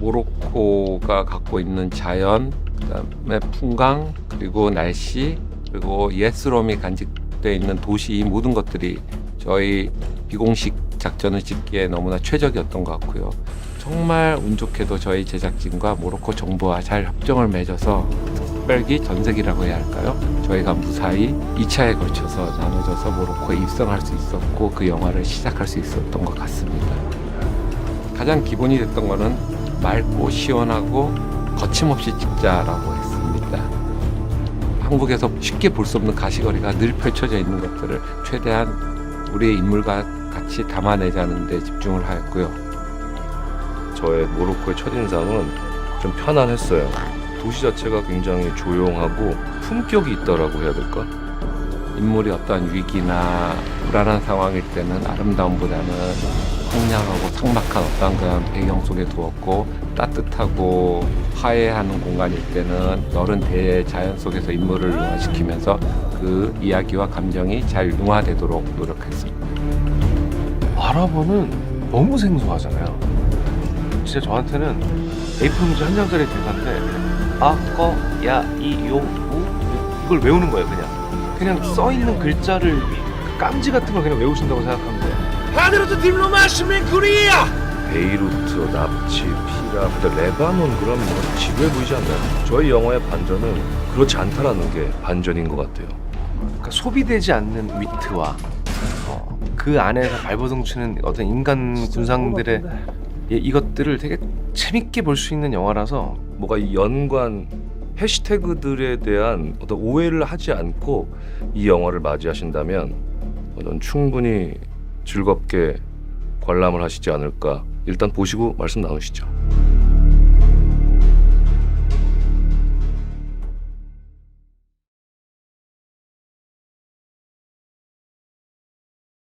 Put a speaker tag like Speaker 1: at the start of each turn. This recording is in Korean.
Speaker 1: 모로코가 갖고 있는 자연, 그다음에 풍광, 그리고 날씨, 그리고 예스롬이 간직돼 있는 도시 이 모든 것들이 저희 비공식 작전을 짓기에 너무나 최적이었던 것 같고요. 정말 운 좋게도 저희 제작진과 모로코 정부와 잘 협정을 맺어서 특별기 전색이라고 해야 할까요? 저희가 무사히 2차에 걸쳐서 나눠져서 모로코에 입성할 수 있었고 그 영화를 시작할 수 있었던 것 같습니다. 가장 기본이 됐던 거는 맑고 시원하고 거침없이 찍자라고 했습니다. 한국에서 쉽게 볼 수 없는 가시거리가 늘 펼쳐져 있는 것들을 최대한 우리의 인물과 같이 담아내자는 데 집중을 하였고요.
Speaker 2: 저의 모로코의 첫인상은 좀 편안했어요. 도시 자체가 굉장히 조용하고 품격이 있다라고 해야 될까?
Speaker 1: 인물이 어떠한 위기나 불안한 상황일 때는 아름다움보다는 황량하고 삭막한 어떠한 그런 배경 속에 두었고 따뜻하고 화해하는 공간일 때는 너른 대자연 속에서 인물을 융화시키면서 그 이야기와 감정이 잘 융화되도록 노력했습니다.
Speaker 3: 아랍어는 너무 생소하잖아요. 진짜 저한테는 A4 용지 한 장짜리 대사인데 아, 꺼, 야, 이, 요, 우 이걸 외우는 거예요 그냥. 그냥 써 있는 글자를 그 깜지 같은 걸 그냥 외우신다고 생각하면 돼요.
Speaker 2: 베이루트, 납치, 피라, 그다 레바논 그럼 뭐 지루해 보이지 않나요? 저희 영화의 반전은 그렇지 않다라는 게 반전인 것 같아요.
Speaker 3: 그러니까 소비되지 않는 위트와 어, 그 안에서 발버둥치는 어떤 인간 군상들의 예, 이것들을 되게 재밌게 볼 수 있는 영화라서
Speaker 2: 뭐가 이 연관 해시태그들에 대한 어떤 오해를 하지 않고 이 영화를 맞이하신다면 저는 충분히 즐겁게 관람을 하시지 않을까. 일단 보시고 말씀 나누시죠.